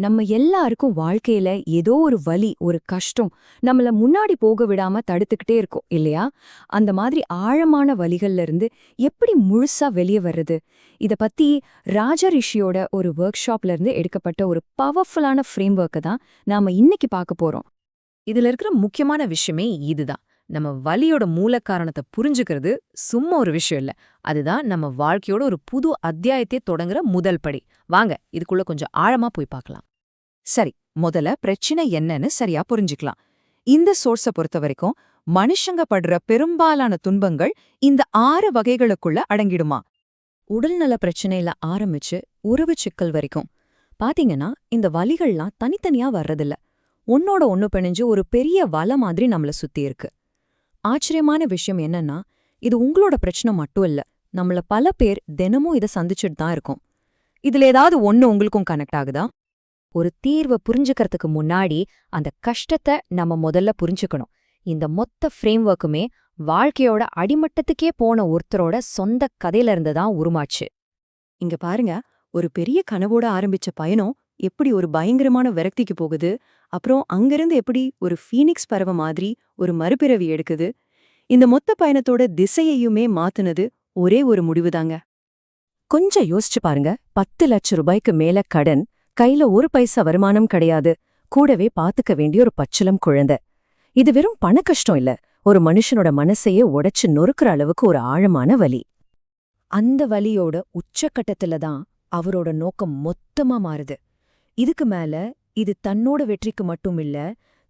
நம்ம எல்லாருக்கும் வாழ்க்கையில ஏதோ ஒரு வலி ஒரு கஷ்டம் நம்மள முன்னாடி போக விடாம தடுத்துக்கிட்டே இருக்கும் இல்லையா? அந்த மாதிரி ஆழமான வலிகள்ல இருந்து எப்படி முழுசா வெளியே வர்றது? இத பத்தி ராஜரிஷியோட ஒரு ஒர்க் ஷாப்ல இருந்து எடுக்கப்பட்ட ஒரு பவர்ஃபுல்லான ஃப்ரேம் ஒர்க்கை தான் நாம இன்னைக்கு பார்க்க போறோம். இதுல இருக்கிற முக்கியமான விஷயமே இதுதான். நம்ம வலியோட மூல காரணத்தை புரிஞ்சுக்கிறது சும்மா ஒரு விஷயம் இல்ல. அதுதான் நம்ம வாழ்க்கையோட ஒரு புது அத்தியாயத்தை தொடங்குற முதல் படி. வாங்க இதுக்குள்ள கொஞ்சம் ஆழமா போய் பார்க்கலாம். சரி முதல்ல பிரச்சனை என்னன்னு சரியா புரிஞ்சுக்கலாம். இந்த சோர்ஸ பொறுத்த வரைக்கும் மனுஷங்க படுற பெரும்பாலான துன்பங்கள் இந்த ஆறு வகைகளுக்குள்ள அடங்கிடுமா? உடல்நல பிரச்சனையில ஆரம்பிச்சு உறவு சிக்கல் வரைக்கும். பாத்தீங்கன்னா இந்த வலிகள்லாம் தனித்தனியா வர்றதில்ல. ஒன்னோட ஒன்னு பிணைஞ்சு ஒரு பெரிய வலை மாதிரி நம்மள சுத்தி இருக்கு. ஆச்சரியமான விஷயம் என்னன்னா இது உங்களோட பிரச்சனை மட்டும் இல்ல நம்மள பல பேர் தினமும் இதை சந்திச்சுட்டு தான் இருக்கோம். இதுல ஏதாவது ஒன்னு உங்களுக்கும் கனெக்ட் ஆகுதா? ஒரு தீர்வை புரிஞ்சுக்கிறதுக்கு முன்னாடி அந்த கஷ்டத்தை நம்ம முதல்ல புரிஞ்சுக்கணும். இந்த மொத்த ஃப்ரேம் ஒர்க்குமே வாழ்க்கையோட அடிமட்டத்துக்கே போன ஒருத்தரோட சொந்த கதையில இருந்து தான் உருமாச்சு. இங்க பாருங்க ஒரு பெரிய கனவோட ஆரம்பிச்ச பயணம் எப்படி ஒரு பயங்கரமான விரக்திக்கு போகுது அப்புறம் அங்கிருந்து எப்படி ஒரு ஃபீனிக்ஸ் பறவை மாதிரி ஒரு மறுபிறவி எடுக்குது இந்த மொத்த பயணத்தோட திசையையுமே மாத்துனது ஒரே ஒரு முடிவுதாங்க. கொஞ்சம் யோசிச்சு பாருங்க பத்து லட்சம் ரூபாய்க்கு மேல கடன் கையில ஒரு பைசா வருமானம் கிடையாது. கூடவே பாத்துக்க வேண்டிய ஒரு பச்சிலம் குழந்தை. இது வெறும் பண கஷ்டம் இல்ல. ஒரு மனுஷனோட மனசையே உடைச்சு நொறுக்குற அளவுக்கு ஒரு ஆழமான வலி. அந்த வலியோட உச்சக்கட்டத்துல தான் அவரோட நோக்கம் மொத்தமா மாறுது. இதுக்கு மேல இது தன்னோட வெற்றிக்கு மட்டும் இல்ல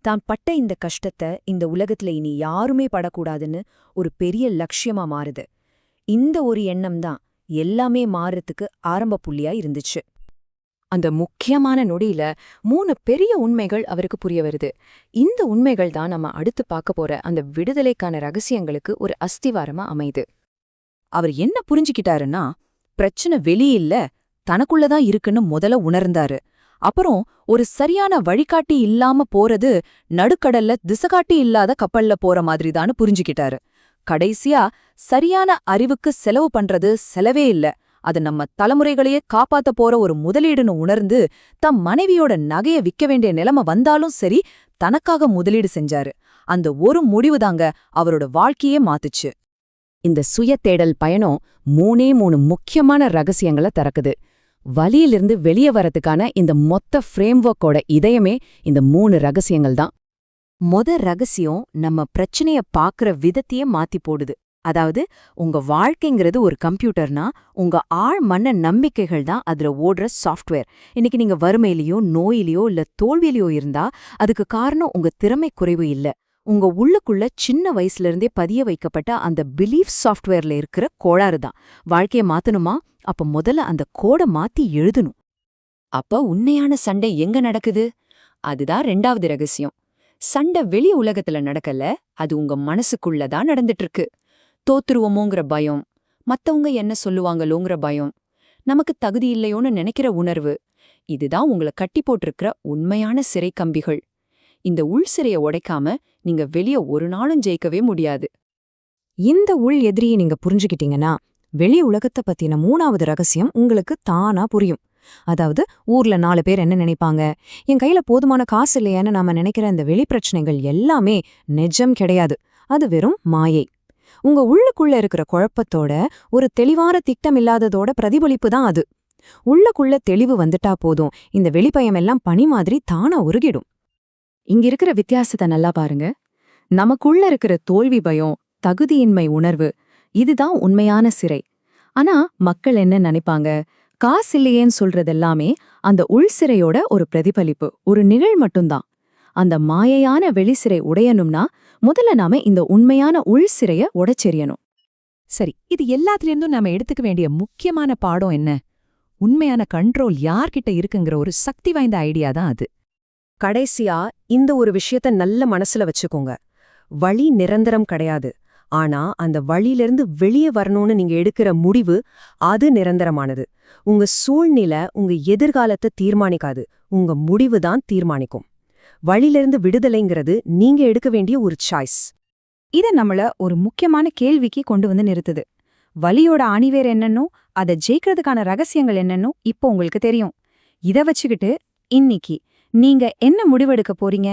தான் பட்ட இந்த கஷ்டத்தை இந்த உலகத்துல இனி யாருமே படக்கூடாதுன்னு ஒரு பெரிய லட்சியமா மாறுது. இந்த ஒரு எண்ணம் தான் எல்லாமே மாறுறதுக்கு ஆரம்ப புள்ளியா இருந்துச்சு. அந்த முக்கியமான நொடியில மூணு பெரிய உண்மைகள் அவருக்கு புரிய வருது. இந்த உண்மைகள் தான் நம்ம அடுத்து பார்க்க போற அந்த விடுதலைக்கான ரகசியங்களுக்கு ஒரு அஸ்திவாரமா அமையுது. அவர் என்ன புரிஞ்சுக்கிட்டாருன்னா பிரச்சனை வெளியில்ல தனக்குள்ளதான் இருக்குன்னு முதல்ல உணர்ந்தாரு. அப்புறம் ஒரு சரியான வழிகாட்டி இல்லாம போறது நடுக்கடல்ல திசகாட்டி இல்லாத கப்பல்ல போற மாதிரிதான்னு புரிஞ்சுக்கிட்டாரு. கடைசியா சரியான அறிவுக்கு செலவு பண்றது செலவே இல்ல. அது நம்ம தலைமுறைகளையே காப்பாத்த போற ஒரு முதலீடுன்னு உணர்ந்து தம் மனைவியோட நகைய விக்க வேண்டிய நிலைமை வந்தாலும் சரி தனக்காக முதலீடு செஞ்சாரு. அந்த ஒரு முடிவுதாங்க அவரோட வாழ்க்கையே மாத்துச்சு. இந்த சுய தேடல் பயணம் மூணே மூணு முக்கியமான ரகசியங்களை திறக்குது. வலியிலிருந்து வெளியே வரதுக்கான இந்த மொத்த ஃப்ரேம்ஒர்க்கோட இதயமே இந்த மூணு ரகசியங்கள் தான் மொத ரகசியம் நம்ம பிரச்சனைய பாக்குற விதத்தையே மாத்தி போடுது. அதாவது உங்க வாழ்க்கைங்கிறது ஒரு கம்ப்யூட்டர்னா உங்க ஆழ் மன்ன நம்பிக்கைகள் தான் அதுல ஓடுற சாஃப்ட்வேர். இன்னைக்கு நீங்க வறுமையிலயோ நோயிலையோ இல்ல தோல்வியிலையோ இருந்தா அதுக்கு காரணம் உங்க திறமை குறைவு இல்ல. உங்க உள்ளுக்குள்ள சின்ன வயசுல இருந்தே பதிய வைக்கப்பட்ட அந்த பிலீஃப் சாஃப்ட்வேர்ல இருக்கிற கோளாறு தான். வாழ்க்கைய மாத்தணுமா? அப்ப முதல்ல அந்த கோடை மாத்தி எழுதணும். அப்ப உண்மையான சண்டை எங்க நடக்குது? அதுதான் ரெண்டாவது ரகசியம். சண்டை வெளி உலகத்துல நடக்கல அது உங்க மனசுக்குள்ள தான் நடந்துட்டு இருக்கு. தோத்துருவோமோங்கிற பயம். மத்தவங்க என்ன சொல்லுவாங்களோங்கிற பயம். நமக்கு தகுதி இல்லையோன்னு நினைக்கிற உணர்வு. இதுதான் உங்களை கட்டி போட்டிருக்கிற உண்மையான சிறை கம்பிகள். இந்த உள் சிறைய உடைக்காம நீங்க வெளிய ஒரு நாளும் ஜெயிக்கவே முடியாது. இந்த உள் எதிரியை நீங்க புரிஞ்சுக்கிட்டீங்கன்னா வெளி உலகத்தை பத்தின மூணாவது ரகசியம் உங்களுக்கு தானா புரியும். அதாவது ஊர்ல நாலு பேர் என்ன நினைப்பாங்க? என் கையில போதுமான காசு இல்லையான்னு நாம நினைக்கிற இந்த வெளி பிரச்சனைகள் எல்லாமே நிஜம் கிடையாது. அது வெறும் மாயை. உங்க உள்ளுக்குள்ள இருக்கிற குழப்பத்தோட ஒரு தெளிவான திட்டம் இல்லாததோட பிரதிபலிப்பு தான் அது. உள்ளக்குள்ள தெளிவு வந்துட்டா போதும். இந்த வெளிப்பயம் எல்லாம் பனி மாதிரி தானா உருகிடும். இங்க இருக்கிற வித்தியாசத்தை நல்லா பாருங்க. நமக்குள்ள இருக்கிற தோல்வி பயம் தகுதியின்மை உணர்வு இதுதான் உண்மையான சிறை. ஆனா மக்கள் என்ன நினைப்பாங்க? காசு இல்லையேன்னு சொல்றதெல்லாமே அந்த உள் சிறையோட ஒரு பிரதிபலிப்பு ஒரு நிகழ் மட்டும்தான். அந்த மாயையான வெளிசிறை உடையணும்னா முதல்ல நாம இந்த உண்மையான உள் சிறைய உடைச்செறியணும். சரி இது எல்லாத்துலேருந்தும் நாம எடுத்துக்க வேண்டிய முக்கியமான பாடம் என்ன? உண்மையான கண்ட்ரோல் யார்கிட்ட இருக்குங்கிற ஒரு சக்தி வாய்ந்த ஐடியா தான் அது. கடைசியா இந்த ஒரு விஷயத்த நல்ல மனசுல வச்சுக்கோங்க. வழி நிரந்தரம் கிடையாது. ஆனா அந்த வழியிலிருந்து வெளியே வரணும்னு நீங்க எடுக்கிற முடிவு அது நிரந்தரமானது. உங்க சூழ்நிலை உங்க எதிர்காலத்தை தீர்மானிக்காது. உங்க முடிவு தான் தீர்மானிக்கும். வழியிலிருந்து விடுதலைங்கிறது நீங்க எடுக்க வேண்டிய ஒரு சாய்ஸ் இத நம்மள ஒரு முக்கியமான கேள்விக்கு கொண்டு வந்து நிறுத்துது. வலியோட அணிவேர் என்னன்னோ அதை ஜெயிக்கிறதுக்கான ரகசியங்கள் என்னன்னோ இப்போ உங்களுக்கு தெரியும். இத வச்சுக்கிட்டு இன்னிக்கு நீங்க என்ன முடிவெடுக்க போறீங்க?